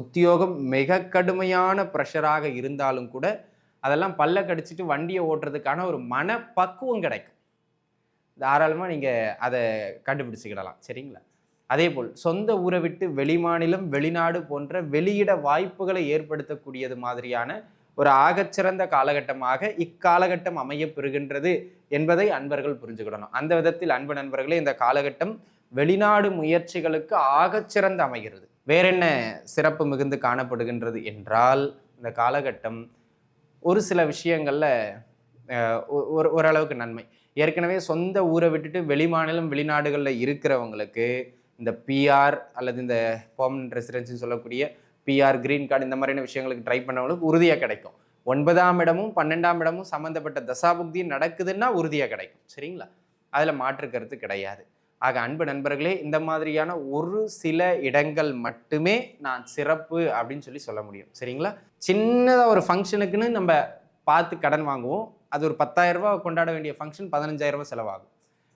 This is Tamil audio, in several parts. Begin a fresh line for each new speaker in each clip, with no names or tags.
உத்தியோகம் மிக கடுமையான ப்ரெஷராக இருந்தாலும் கூட அதெல்லாம் பல்ல கடிச்சிட்டு வண்டியை ஓட்டுறதுக்கான ஒரு மனப்பக்குவம் கிடைக்கும். தாராளமாக நீங்கள் அதை கண்டுபிடிச்சிக்கிடலாம். சரிங்களா? அதே போல் சொந்த ஊரை விட்டு வெளிமாநிலம் வெளிநாடு போன்ற வெளியிட வாய்ப்புகளை ஏற்படுத்தக்கூடியது மாதிரியான ஒரு ஆகச்சிறந்த காலகட்டமாக இக்காலகட்டம் அமைய பெறுகின்றது என்பதை அன்பர்கள் புரிஞ்சுக்கிடணும். அந்த விதத்தில் அன்பு நண்பர்களே இந்த காலகட்டம் வெளிநாடு முயற்சிகளுக்கு ஆகச்சிறந்த அமைகிறது. வேறென்ன சிறப்பு மிகுந்து காணப்படுகின்றது என்றால் இந்த காலகட்டம் ஒரு சில விஷயங்களில் ஒ- ஒரு ஓரளவுக்கு நன்மை. ஏற்கனவே சொந்த ஊரை விட்டுட்டு வெளிமாநிலம் வெளிநாடுகளில் இருக்கிறவங்களுக்கு இந்த பிஆர் அல்லது இந்த பெர்மனன்ட் ரெசிடென்சின்னு சொல்லக்கூடிய பிஆர் கிரீன் கார்டு இந்த மாதிரியான விஷயங்களுக்கு ட்ரை பண்ணவங்களுக்கு உறுதியாக கிடைக்கும். ஒன்பதாம் இடமும் பன்னெண்டாம் இடமும் சம்மந்தப்பட்ட தசாபுக்தி நடக்குதுன்னா உறுதியாக கிடைக்கும். சரிங்களா? அதில் மாற்று கருத்து கிடையாது. ஆக அன்பு நண்பர்களே இந்த மாதிரியான ஒரு சில இடங்கள் மட்டுமே நான் சிறப்பு அப்படின்னு சொல்லி சொல்ல முடியும். சரிங்களா? சின்னதாக ஒரு ஃபங்க்ஷனுக்குன்னு நம்ம பார்த்து கடன் வாங்குவோம். அது ஒரு பத்தாயிரரூபா கொண்டாட வேண்டிய ஃபங்க்ஷன் பதினஞ்சாயிரரூபா செலவாகும்.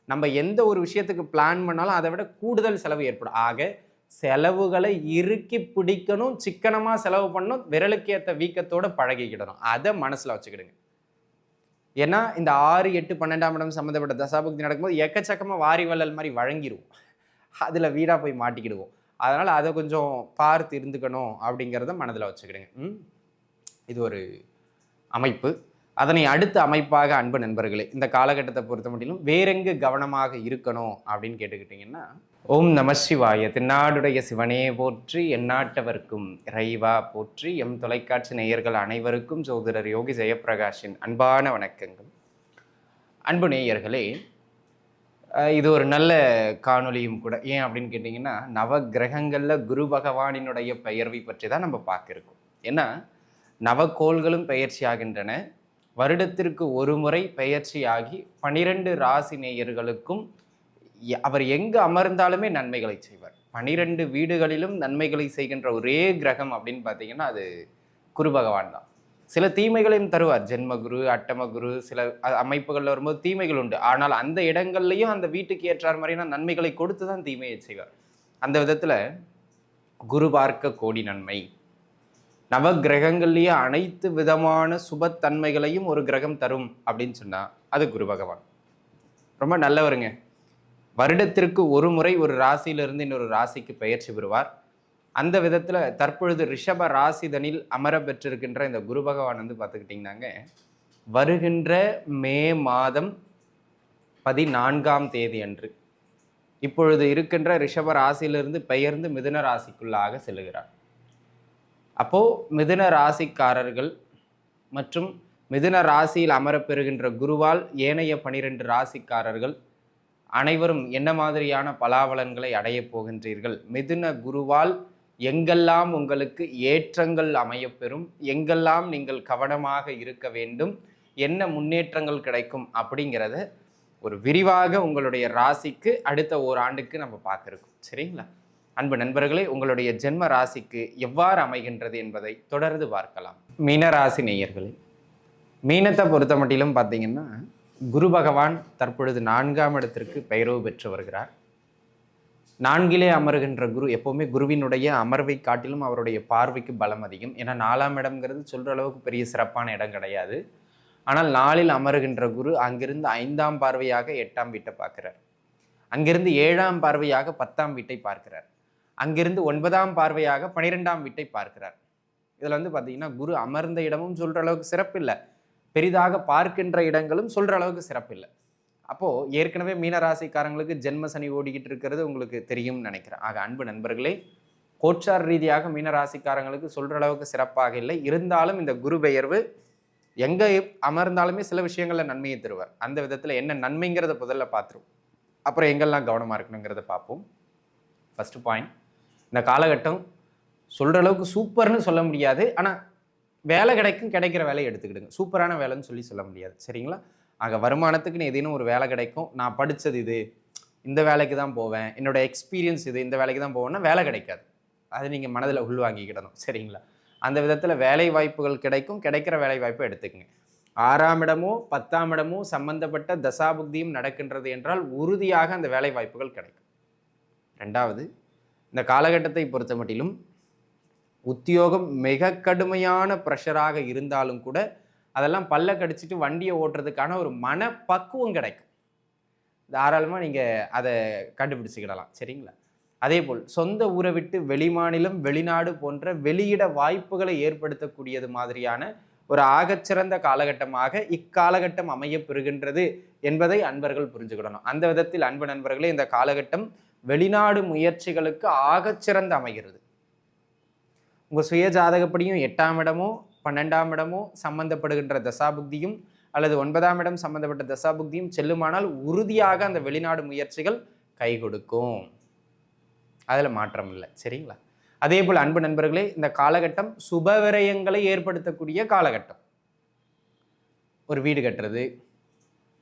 நம்ம எந்த ஒரு விஷயத்துக்கு பிளான் பண்ணாலும் அதை விட கூடுதல் செலவு ஏற்படும். ஆக செலவுகளை இறுக்கி பிடிக்கணும் சிக்கனமாக செலவு பண்ணணும் விரலுக்கு ஏற்ற வீக்கத்தோடு பழகிக்கிடணும். அதை மனசில் வச்சுக்கிடுங்க. ஏன்னா இந்த ஆறு எட்டு பன்னெண்டாம் இடம் சம்மந்தப்பட்ட தசாபக்தி நடக்கும்போது எக்கச்சக்கமாக வாரி வள்ளல் மாதிரி வழங்கிடுவோம் அதில் வீடாக போய் மாட்டிக்கிடுவோம். அதனால் அதை கொஞ்சம் பார்த்து இருந்துக்கணும் அப்படிங்கிறத மனதில் வச்சுக்கிடுங்க. இது ஒரு அமைப்பு. அதனை அடுத்த அமைப்பாக அன்பு நண்பர்களே இந்த காலகட்டத்தை பொறுத்த முடியலும் வேறெங்கு கவனமாக இருக்கணும் அப்படின்னு கேட்டுக்கிட்டிங்கன்னா ஓம் நம சிவாய திருநாடுடைய சிவனே போற்றி எந்நாட்டவர்க்கும் இறைவா போற்றி எம் தொலைக்காட்சி நேயர்கள் அனைவருக்கும் சோதரர் யோகி ஜெயப்பிரகாஷின் அன்பான வணக்கங்கள். அன்பு நேயர்களே இது ஒரு நல்ல காணொலியும் கூட. ஏன் அப்படின்னு கேட்டிங்கன்னா நவ கிரகங்களில் குரு பகவானினுடைய பெயர்வை பற்றி தான் நம்ம பார்க்குறோம் ஏன்னா நவக்கோள்களும் பெயர்ச்சி ஆகின்றன. வருடத்திற்கு ஒரு முறை பெயர்ச்சியாகி பனிரெண்டு ராசி நேயர்களுக்கும் அவர் எங்கு அமர்ந்தாலுமே நன்மைகளை செய்வார். பனிரெண்டு வீடுகளிலும் நன்மைகளை செய்கின்ற ஒரே கிரகம் அப்படின்னு பார்த்தீங்கன்னா அது குரு பகவான் தான். சில தீமைகளையும் தருவார். ஜென்மகுரு அட்டமகுரு சில அமைப்புகளில் வரும்போது தீமைகள் உண்டு. ஆனால் அந்த இடங்கள்லையும் அந்த வீட்டுக்கு ஏற்றார் மாதிரியான நன்மைகளை கொடுத்து தான் தீமையை செய்வார். அந்த விதத்தில் குரு பார்க்க கோடி நன்மை நவ கிரகங்கள்லேயே அனைத்து விதமான சுபத்தன்மைகளையும் ஒரு கிரகம் தரும் அப்படின்னு சொன்னால் அது குரு பகவான். ரொம்ப நல்லவருங்க. வருடத்திற்கு ஒரு முறை ஒரு ராசியிலிருந்து இன்னொரு ராசிக்கு பெயர்ச்சி பெறுவார். அந்த விதத்தில் தற்பொழுது ரிஷப ராசிதனில் அமர பெற்றிருக்கின்ற இந்த குரு பகவான் வந்து பார்த்துக்கிட்டிங்கனாங்க வருகின்ற மே மாதம் பதினான்காம் தேதி அன்று இப்பொழுது இருக்கின்ற ரிஷப ராசியிலிருந்து பெயர்ந்து மிதுன ராசிக்குள்ளாக செல்கிறார். அப்போது மிதுன ராசிக்காரர்கள் மற்றும் மிதுன ராசியில் அமரப்பெறுகின்ற குருவால் ஏனைய பனிரெண்டு ராசிக்காரர்கள் அனைவரும் என்ன மாதிரியான பலாபலன்களை அடையப் போகின்றீர்கள்? மிதுன குருவால் எங்கெல்லாம் உங்களுக்கு ஏற்றங்கள் அமையப்பெறும்? எங்கெல்லாம் நீங்கள் கவனமாக இருக்க வேண்டும்? என்ன முன்னேற்றங்கள் கிடைக்கும்? அப்படிங்கிறத ஒரு விரிவாக உங்களுடைய ராசிக்கு அடுத்த ஓராண்டுக்கு நம்ம பார்க்குறோம். சரிங்களா? அன்பு நண்பர்களே உங்களுடைய ஜென்ம ராசிக்கு எவ்வாறு அமைகின்றது என்பதை தொடர்ந்து பார்க்கலாம். மீனராசி நேயர்களே மீனத்தை பொறுத்த மட்டிலும் பார்த்தீங்கன்னா குரு பகவான் தற்பொழுது நான்காம் இடத்திற்கு பெயர்வு பெற்று வருகிறார். நான்கிலே அமருகின்ற குரு எப்போவுமே குருவினுடைய அமர்வை காட்டிலும் அவருடைய பார்வைக்கு பலம் அதிகம். ஏன்னா நாலாம் இடம்ங்கிறது சொல்கிற அளவுக்கு பெரிய சிறப்பான இடம் கிடையாது. ஆனால் நாளில் அமருகின்ற குரு அங்கிருந்து ஐந்தாம் பார்வையாக எட்டாம் வீட்டை பார்க்கிறார். அங்கிருந்து ஏழாம் பார்வையாக பத்தாம் வீட்டை பார்க்கிறார். அங்கிருந்து ஒன்பதாம் பார்வையாக பனிரெண்டாம் வீட்டை பார்க்கிறார். இதில் வந்து பார்த்தீங்கன்னா குரு அமர்ந்த இடமும் சொல்கிற அளவுக்கு சிறப்பில்லை. பெரிதாக பார்க்கின்ற இடங்களும் சொல்கிற அளவுக்கு சிறப்பில்லை. அப்போது ஏற்கனவே மீனராசிக்காரங்களுக்கு ஜென்ம சனி ஓடிக்கிட்டு இருக்கிறது உங்களுக்கு தெரியும்னு நினைக்கிறேன். ஆக அன்பு நண்பர்களே கோச்சார் ரீதியாக மீனராசிக்காரங்களுக்கு சொல்கிற அளவுக்கு சிறப்பாக இல்லை. இருந்தாலும் இந்த குரு பெயர்வு எங்கே அமர்ந்தாலுமே சில விஷயங்களில் நன்மையை தருவார். அந்த விதத்தில் என்ன நன்மைங்கிறத முதல்ல பார்த்துருவோம். அப்புறம் எங்கெல்லாம் கவனமாக இருக்கணுங்கிறத பார்ப்போம். ஃபஸ்ட்டு பாயிண்ட் இந்த காலகட்டம் சொல்கிற அளவுக்கு சூப்பர்னு சொல்ல முடியாது. ஆனால் வேலை கிடைக்கும் கிடைக்கிற வேலையை எடுத்துக்கிடுங்க. சூப்பரான வேலைன்னு சொல்லி சொல்ல முடியாது. சரிங்களா? ஆக வருமானத்துக்குன்னு ஏதேனும் ஒரு வேலை கிடைக்கும். நான் படித்தது இது இந்த வேலைக்கு தான் போவேன். என்னோட எக்ஸ்பீரியன்ஸ் இது இந்த வேலைக்கு தான் போவேன்னா வேலை கிடைக்காது. அது நீங்கள் மனதில் உள்வாங்கிக்கிடணும். சரிங்களா? அந்த விதத்தில் வேலை வாய்ப்புகள் கிடைக்கும். கிடைக்கிற வேலை வாய்ப்பை எடுத்துக்கங்க. ஆறாம் இடமோ பத்தாம் இடமோ சம்பந்தப்பட்ட தசாபுக்தியும் நடக்கின்றது என்றால் உறுதியாக அந்த வேலை வாய்ப்புகள் கிடைக்கும். ரெண்டாவது இந்த காலகட்டத்தை பொறுத்த மட்டிலும் உத்தியோகம் மிக கடுமையான ப்ரெஷராக இருந்தாலும் கூட அதெல்லாம் பல்ல கடிச்சிட்டு வண்டியை ஓட்டுறதுக்கான ஒரு மனப்பக்குவம் கிடைக்கும். தாராளமாக நீங்கள் அதை கண்டுபிடிச்சிக்கிடலாம். சரிங்களா? அதே போல் சொந்த ஊரை விட்டு வெளிமாநிலம் வெளிநாடு போன்ற வெளியிட வாய்ப்புகளை ஏற்படுத்தக்கூடியது மாதிரியான ஒரு ஆகச்சிறந்த காலகட்டமாக இக்காலகட்டம் அமைய பெறுகின்றது என்பதை அன்பர்கள் புரிஞ்சுக்கிடணும். அந்த விதத்தில் அன்பு நண்பர்களே இந்த காலகட்டம் வெளிநாடு முயற்சிகளுக்கு ஆகச்சிறந்து அமைகிறது. உங்கள் சுய ஜாதகப்படியும் எட்டாம் இடமோ பன்னெண்டாம் இடமோ சம்பந்தப்படுகின்ற தசாபுக்தியும் அல்லது ஒன்பதாம் இடம் சம்பந்தப்பட்ட தசாபுக்தியும் செல்லுமானால் உறுதியாக அந்த வெளிநாடு முயற்சிகள் கை கொடுக்கும். அதில் மாற்றம் இல்லை. சரிங்களா? அதே போல் அன்பு நண்பர்களே இந்த காலகட்டம் சுப விரயங்களை ஏற்படுத்தக்கூடிய காலகட்டம். ஒரு வீடு கட்டுறது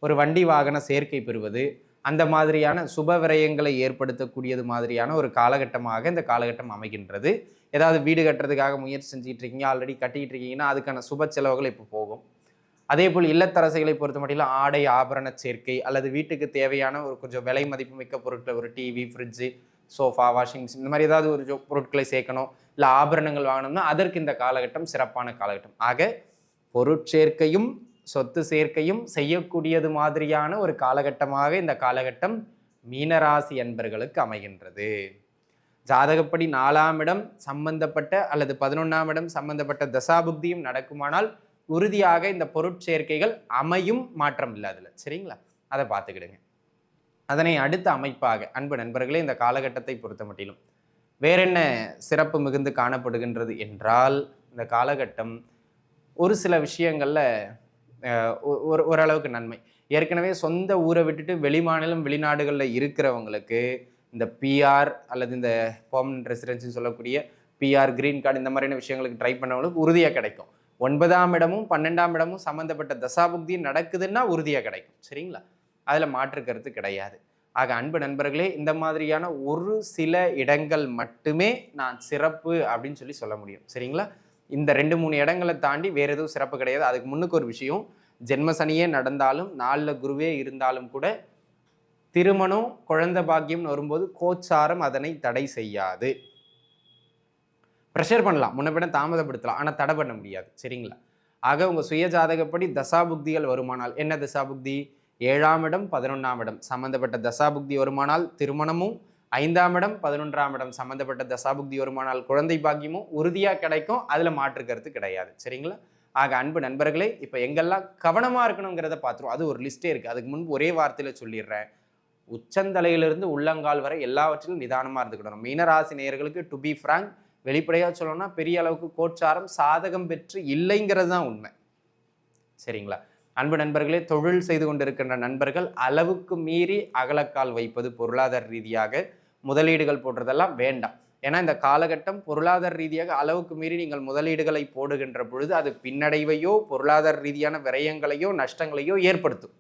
ஒரு வண்டி வாகன சேர்க்கை பெறுவது அந்த மாதிரியான சுப விரயங்களை ஏற்படுத்தக்கூடியது மாதிரியான ஒரு காலகட்டமாக இந்த காலகட்டம் அமைகின்றது. ஏதாவது வீடு கட்டுறதுக்காக முயற்சி செஞ்சுட்டு இருக்கீங்க ஆல்ரெடி கட்டிக்கிட்டு இருக்கீங்கன்னா அதுக்கான சுப செலவுகள் இப்போ போகும். அதே போல் இல்லத்தரசைகளை பொறுத்த மட்டிலும் ஆடை ஆபரண சேர்க்கை அல்லது வீட்டுக்கு தேவையான ஒரு கொஞ்சம் விலை மதிப்பு மிக்க பொருட்கள் ஒரு TV fridge sofa washing machine இந்த மாதிரி ஏதாவது ஒரு ஜோ- பொருட்களை சேர்க்கணும் இல்லை ஆபரணங்கள் வாங்கணும்னா அதற்கு இந்த காலகட்டம் சிறப்பான காலகட்டம். ஆக பொருட்சேர்க்கையும் சொத்து சேர்க்கையும் செய்யக்கூடியது மாதிரியான ஒரு காலகட்டமாக இந்த காலகட்டம் மீனராசி என்பர்களுக்கு அமைகின்றது. ஜாதகப்படி நாலாம் இடம் சம்பந்தப்பட்ட அல்லது பதினொன்றாம் இடம் சம்பந்தப்பட்ட தசாபுக்தியும் நடக்குமானால் உறுதியாக இந்த பொருட்சேர்க்கைகள் அமையும் மாற்றம் இல்லை அதில். சரிங்களா? அதை பார்த்துக்கிடுங்க. அதனை அடுத்த அமைப்பாக அன்பு நண்பர்களே இந்த காலகட்டத்தை பொறுத்த மட்டிலும் வேறென்ன சிறப்பு மிகுந்து காணப்படுகின்றது என்றால் இந்த காலகட்டம் ஒரு சில விஷயங்களில் ஒரு ஓரளவுக்கு நன்மை. ஏற்கனவே சொந்த ஊரை விட்டுட்டு வெளிமாநிலம் வெளிநாடுகளில் இருக்கிறவங்களுக்கு இந்த பிஆர் அல்லது இந்த பெர்மனன்ட் ரெசிடென்சின்னு சொல்லக்கூடிய பிஆர் கிரீன் கார்டு இந்த மாதிரியான விஷயங்களுக்கு ட்ரை பண்ணவங்களுக்கு உறுதியாக கிடைக்கும். ஒன்பதாம் இடமும் பன்னெண்டாம் இடமும் சம்மந்தப்பட்ட தசாபுக்தி நடக்குதுன்னா உறுதியாக கிடைக்கும். சரிங்களா? அதில் மாற்று கருத்து கிடையாது. ஆக அன்பு நண்பர்களே இந்த மாதிரியான ஒரு சில இடங்கள் மட்டுமே நான் சிறப்பு அப்படின்னு சொல்லி சொல்ல முடியும். சரிங்களா? இந்த ரெண்டு மூணு இடங்களை தாண்டி வேற எதுவும் சிறப்பு கிடையாது. அதுக்கு முன்னுக்கு ஒரு விஷயம் ஜென்ம சனியே நடந்தாலும் நாளில் குருவே இருந்தாலும் கூட திருமணம் குழந்தை பாக்கியம்னு வரும்போது கோச்சாரம் அதனை தடை செய்யாது. ப்ரெஷர் பண்ணலாம். முன்ன தாமதப்படுத்தலாம். ஆனால் தடை பண்ண முடியாது. சரிங்களா? ஆக உங்கள் சுய ஜாதகப்படி தசாபுக்திகள் வருமானால் என்ன தசாபுக்தி? ஏழாம் இடம் பதினொன்றாம் இடம். சம்மந்தப்பட்ட தசாபுக்தி வருமானால் திருமணமும் ஐந்தாம் இடம் பதினொன்றாம் இடம் சம்பந்தப்பட்ட தசாபுக்தி வருமானால் குழந்தை பாக்கியமும் உறுதியாக கிடைக்கும். அதில் மாற்று கருத்து கிடையாது. சரிங்களா? ஆக அன்பு நண்பர்களே இப்போ எங்கெல்லாம் கவனமாக இருக்கணுங்கிறத பார்த்துருவோம். அது ஒரு லிஸ்ட்டே இருக்குது அதுக்கு முன்பு ஒரே வார்த்தையில் சொல்லிடுறேன். உச்சந்தலையிலிருந்து உள்ளங்கால் வரை எல்லாவற்றிலும் நிதானமாக இருந்துக்கிடணும் மீனராசி நேயர்களுக்கு டு பி ஃப்ராங்க் வெளிப்படையாக சொல்லணும்னா பெரிய அளவுக்கு கோச்சாரம் சாதகம் பெற்று இல்லைங்கிறது தான் உண்மை. சரிங்களா? அன்பு நண்பர்களே தொழில் செய்து கொண்டிருக்கின்ற நண்பர்கள் அளவுக்கு மீறி அகலக்கால் வைப்பது பொருளாதார ரீதியாக முதலீடுகள் போடுறதெல்லாம் வேண்டாம். ஏன்னா இந்த காலகட்டம் பொருளாதார ரீதியாக அளவுக்கு மீறி நீங்கள் முதலீடுகளை போடுகின்ற பொழுது அது பின்னடைவையோ பொருளாதார ரீதியான விரயங்களையோ நஷ்டங்களையோ ஏற்படுத்தும்.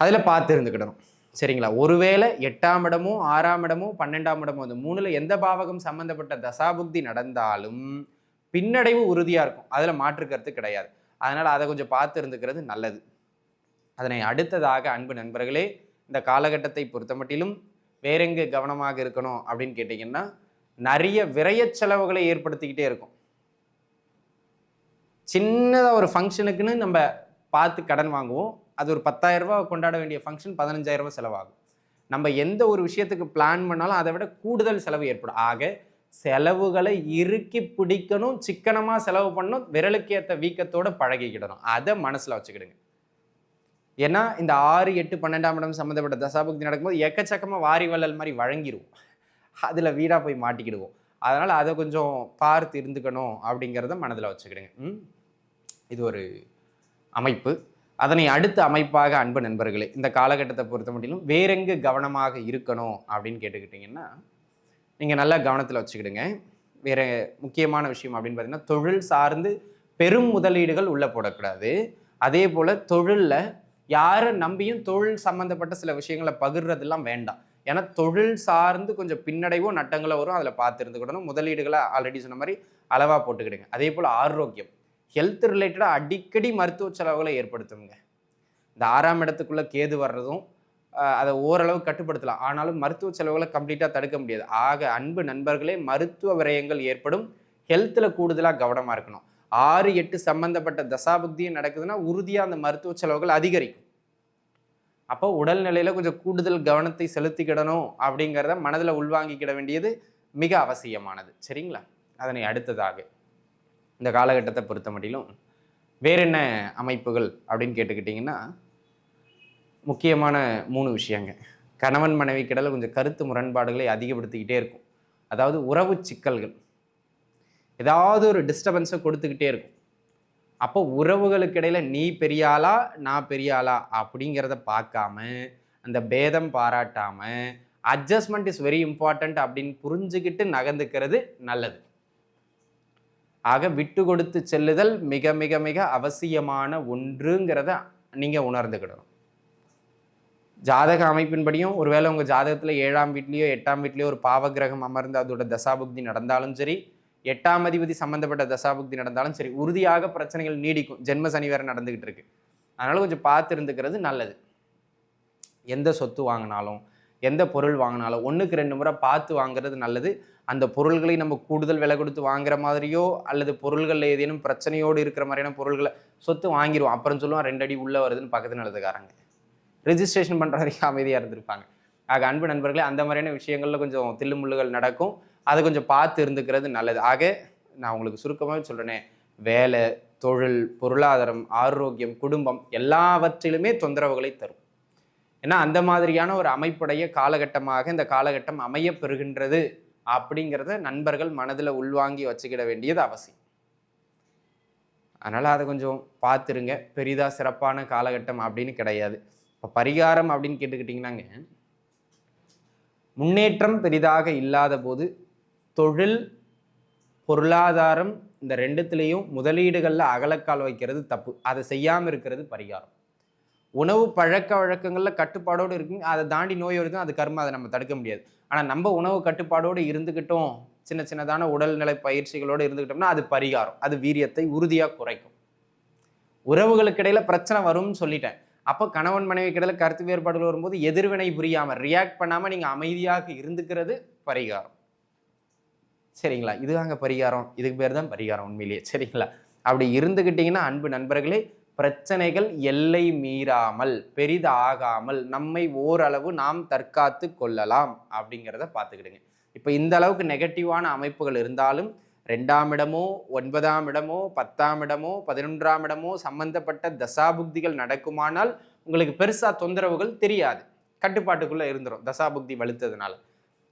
அதில் பார்த்து இருந்துக்கிடணும். சரிங்களா? ஒருவேளை எட்டாம் இடமோ ஆறாம் இடமோ பன்னெண்டாம் இடமோ அந்த மூணுல எந்த பாவகம் சம்பந்தப்பட்ட தசாபுக்தி நடந்தாலும் பின்னடைவு உறுதியாக இருக்கும். அதில் மாற்று கருத்து கிடையாது. அதனால் அதை கொஞ்சம் பார்த்து இருந்துக்கிறது நல்லது. அதனை அடுத்ததாக அன்பு நண்பர்களே இந்த காலகட்டத்தை பொறுத்தமட்டிலும் வேறெங்கு கவனமாக இருக்கணும் அப்படின்னு கேட்டிங்கன்னா நிறைய விரயச் செலவுகளை ஏற்படுத்திக்கிட்டே இருக்கும். சின்னதாக ஒரு ஃபங்க்ஷனுக்குன்னு நம்ம பார்த்து கடன் வாங்குவோம். அது ஒரு பத்தாயிரரூபா கொண்டாட வேண்டிய ஃபங்க்ஷன் பதினஞ்சாயிரரூபா செலவாகும். நம்ம எந்த ஒரு விஷயத்துக்கு பிளான் பண்ணாலும் அதை விட கூடுதல் செலவு ஏற்படும். ஆக செலவுகளை இறுக்கி பிடிக்கணும் சிக்கனமாக செலவு பண்ணணும் விரலுக்கு ஏற்ற வீக்கத்தோடு பழகிக்கிடணும். அதை மனசில் வச்சுக்கிடுங்க. ஏன்னா இந்த ஆறு எட்டு பன்னெண்டாம் இடம் சம்மந்தப்பட்ட தசாபக்தி நடக்கும்போது எக்கச்சக்கமாக வாரி வள்ளல் மாதிரி வழங்கிடுவோம் அதில் வீடாக போய் மாட்டிக்கிடுவோம். அதனால் அதை கொஞ்சம் பார்த்து இருந்துக்கணும் அப்படிங்கிறத மனதில் வச்சுக்கிடுங்க. ம்? இது ஒரு அமைப்பு. அதனை அடுத்த அமைப்பாக அன்பு நண்பர்களே இந்த காலகட்டத்தை பொறுத்த மட்டிலும் வேறெங்கு கவனமாக இருக்கணும் அப்படின்னு கேட்டுக்கிட்டிங்கன்னா நீங்கள் நல்லா கவனத்தில் வச்சுக்கிடுங்க. வேற முக்கியமான விஷயம் அப்படின்னு பார்த்தீங்கன்னா தொழில் சார்ந்து பெரும் முதலீடுகள் உள்ளே போடக்கூடாது. அதே போல் தொழிலில் யாரை நம்பியும் தொழில் சம்மந்தப்பட்ட சில விஷயங்களை பகிர்றதெல்லாம் வேண்டாம். ஏன்னா தொழில் சார்ந்து கொஞ்சம் பின்னடைவோ நட்டங்களோ வரும் அதில் பார்த்து இருந்துக்கிடணும் முதலீடுகளை ஆல்ரெடி சொன்ன மாதிரி அளவாக போட்டுக்கிடுங்க. அதே போல் ஆரோக்கியம். ஹெல்த் ரிலேட்டடாக அடிக்கடி மருத்துவ செலவுகளை ஏற்படுத்துங்க. இந்த ஆறாம் இடத்துக்குள்ளே கேது வர்றதும் அதை ஓரளவு கட்டுப்படுத்தலாம். ஆனாலும் மருத்துவ செலவுகளை கம்ப்ளீட்டாக தடுக்க முடியாது. ஆக அன்பு நண்பர்களே மருத்துவ விரயங்கள் ஏற்படும். ஹெல்த்தில் கூடுதலாக கவனமாக இருக்கணும். ஆறு எட்டு சம்பந்தப்பட்ட தசாபுக்தியும் நடக்குதுன்னா உறுதியாக அந்த மருத்துவ செலவுகள் அதிகரிக்கும். அப்போ உடல்நிலையில் கொஞ்சம் கூடுதல் கவனத்தை செலுத்திக்கிடணும் அப்படிங்கிறத மனதில் உள்வாங்கிக்கிட வேண்டியது மிக அவசியமானது. சரிங்களா? அதனை அடுத்ததாக இந்த காலகட்டத்தை பொறுத்த மட்டிலும் வேற என்ன அமைப்புகள் அப்படின்னு கேட்டுக்கிட்டிங்கன்னா முக்கியமான மூணு விஷயங்க. கணவன் மனைவி கிடல கொஞ்சம் கருத்து முரண்பாடுகளை அதிகப்படுத்திக்கிட்டே இருக்கும். அதாவது உறவு சிக்கல்கள். ஏதாவது ஒரு டிஸ்டர்பன்ஸை கொடுத்துக்கிட்டே இருக்கும். அப்போ உறவுகளுக்கு இடையில நீ பெரிய ஆளா நான் பெரிய ஆளா அப்படிங்கிறத பார்க்காம அந்த பேதம் பாராட்டாம அட்ஜஸ்ட்மெண்ட் இஸ் வெரி இம்பார்ட்டன்ட் அப்படின்னு புரிஞ்சுக்கிட்டு நகர்ந்துக்கிறது நல்லது. ஆக விட்டு கொடுத்து செல்லுதல் மிக மிக மிக அவசியமான ஒன்றுங்கிறத நீங்கள் உணர்ந்துக்கிடணும். ஜாதக அமைப்பின்படியும் ஒருவேளை உங்கள் ஜாதகத்தில் ஏழாம் வீட்லேயோ எட்டாம் வீட்லேயோ ஒரு பாவகிரகம் அமர்ந்து அதோட தசாபுக்தி நடந்தாலும் சரி எட்டாம் அதிபதி சம்மந்தப்பட்ட தசாபுக்தி நடந்தாலும் சரி உறுதியாக பிரச்சனைகள் நீடிக்கும். ஜென்ம சனி வேறு நடந்துகிட்டு இருக்கு. அதனால் கொஞ்சம் பார்த்து இருந்துக்கிறது நல்லது. எந்த சொத்து வாங்கினாலும் எந்த பொருள் வாங்கினாலும் ஒன்றுக்கு ரெண்டு முறை பார்த்து வாங்குறது நல்லது. அந்த பொருள்களை நம்ம கூடுதல் விலை கொடுத்து வாங்குற மாதிரியோ அல்லது பொருள்களில் ஏதேனும் பிரச்சனையோடு இருக்கிற மாதிரியான பொருள்களை சொத்து வாங்கிடுவோம். அப்புறம் சொல்லுவோம் ரெண்டு அடி உள்ளே வருதுன்னு பக்கத்து நிலத்துக்காரங்க. ரிஜிஸ்ட்ரேஷன் பண்ணுற வரைக்கும் அமைதியாக இருந்திருப்பாங்க. ஆக அன்பு நண்பர்களே அந்த மாதிரியான விஷயங்களில் கொஞ்சம் தில்லுமுள்ளுகள் நடக்கும். அதை கொஞ்சம் பார்த்து இருந்துக்கிறது நல்லது. ஆக நான் உங்களுக்கு சுருக்கமாக சொல்கிறேனே வேலை தொழில் பொருளாதாரம் ஆரோக்கியம் குடும்பம் எல்லாவற்றிலுமே தொந்தரவுகளை தரும். ஏன்னா அந்த மாதிரியான ஒரு அமைப்புடைய காலகட்டமாக இந்த காலகட்டம் அமைய பெறுகின்றது அப்படிங்கிறத நண்பர்கள் மனதில் உள்வாங்கி வச்சுக்கிட வேண்டியது அவசியம். அதனால் அதை கொஞ்சம் பார்த்துருங்க. பெரிதாக சிறப்பான காலகட்டம் அப்படின்னு கிடையாது. இப்போ பரிகாரம் அப்படின்னு கேட்டுக்கிட்டிங்கன்னாங்க முன்னேற்றம் பெரிதாக இல்லாத போது தொழில் பொருளாதாரம் இந்த ரெண்டுத்துலேயும் முதலீடுகளில் அகலக்கால் வைக்கிறது தப்பு. அதை செய்யாமல் இருக்கிறது பரிகாரம். உணவு பழக்க வழக்கங்களில் கட்டுப்பாடோடு இருக்குங்க. அதை தாண்டி நோய் வருது அது கர்மம் அதை நம்ம தடுக்க முடியாது. ஆனால் நம்ம உணவு கட்டுப்பாடோடு இருந்துக்கிட்டோம் சின்ன சின்னதான உடல்நிலை பயிற்சிகளோடு இருந்துக்கிட்டோம்னா அது பரிகாரம். அது வீரியத்தை உறுதியாக குறைக்கும். உறவுகளுக்கு இடையில பிரச்சனை வரும்னு சொல்லிட்டேன். அப்போ கணவன் மனைவி இடையில கருத்து வேறுபாடுகள் வரும்போது எதிர்வினை புரியாமல் ரியாக்ட் பண்ணாமல் நீங்கள் அமைதியாக இருந்துக்கிறது பரிகாரம். சரிங்களா? இதுதாங்க பரிகாரம். இதுக்கு பேர் தான் பரிகாரம் உண்மையிலேயே. சரிங்களா? அப்படி இருந்துக்கிட்டீங்கன்னா அன்பு நண்பர்களே பிரச்சனைகள் எல்லை மீறாமல் பெரிதாகாமல் நம்மை ஓரளவு நாம் தற்காத்து கொள்ளலாம் அப்படிங்கிறத பார்த்துக்கிடுங்க. இப்போ இந்த அளவுக்கு நெகட்டிவான அமைப்புகள் இருந்தாலும் ரெண்டாம் இடமோ ஒன்பதாம் இடமோ பத்தாம் இடமோ பதினொன்றாம் இடமோ சம்பந்தப்பட்ட தசாபுக்திகள் நடக்குமானால் உங்களுக்கு பெருசாக தொந்தரவுகள் தெரியாது. கட்டுப்பாட்டுக்குள்ளே இருந்துடும் தசாபுக்தி வலுத்ததுனால.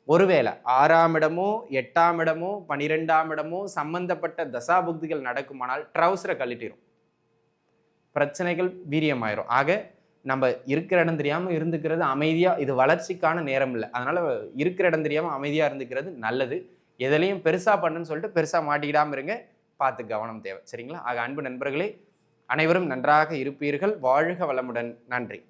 ஒருவேளை ஆறாம் இடமோ எட்டாம் இடமோ பனிரெண்டாம் இடமோ சம்பந்தப்பட்ட தசாபுக்திகள் நடக்குமானால் ட்ரௌசரை கழட்டிடும் பிரச்சனைகள் வீரியமாயிரும். ஆக நம்ம இருக்கிற இடம் தெரியாமல் இருந்துக்கிறது அமைதியாக இது வளர்ச்சிக்கான நேரம் இல்லை. அதனால் இருக்கிற இடம் தெரியாமல் அமைதியாக இருந்துக்கிறது நல்லது. எதுலையும் பெருசாக பண்ணுன்னு சொல்லிட்டு பெருசாக மாட்டிக்கிடாமல் இருங்க. பார்த்து கவனம் தேவை. சரிங்களா? ஆக அன்பு நண்பர்களே அனைவரும் நன்றாக இருப்பீர்கள். வாழ்க வளமுடன். நன்றி.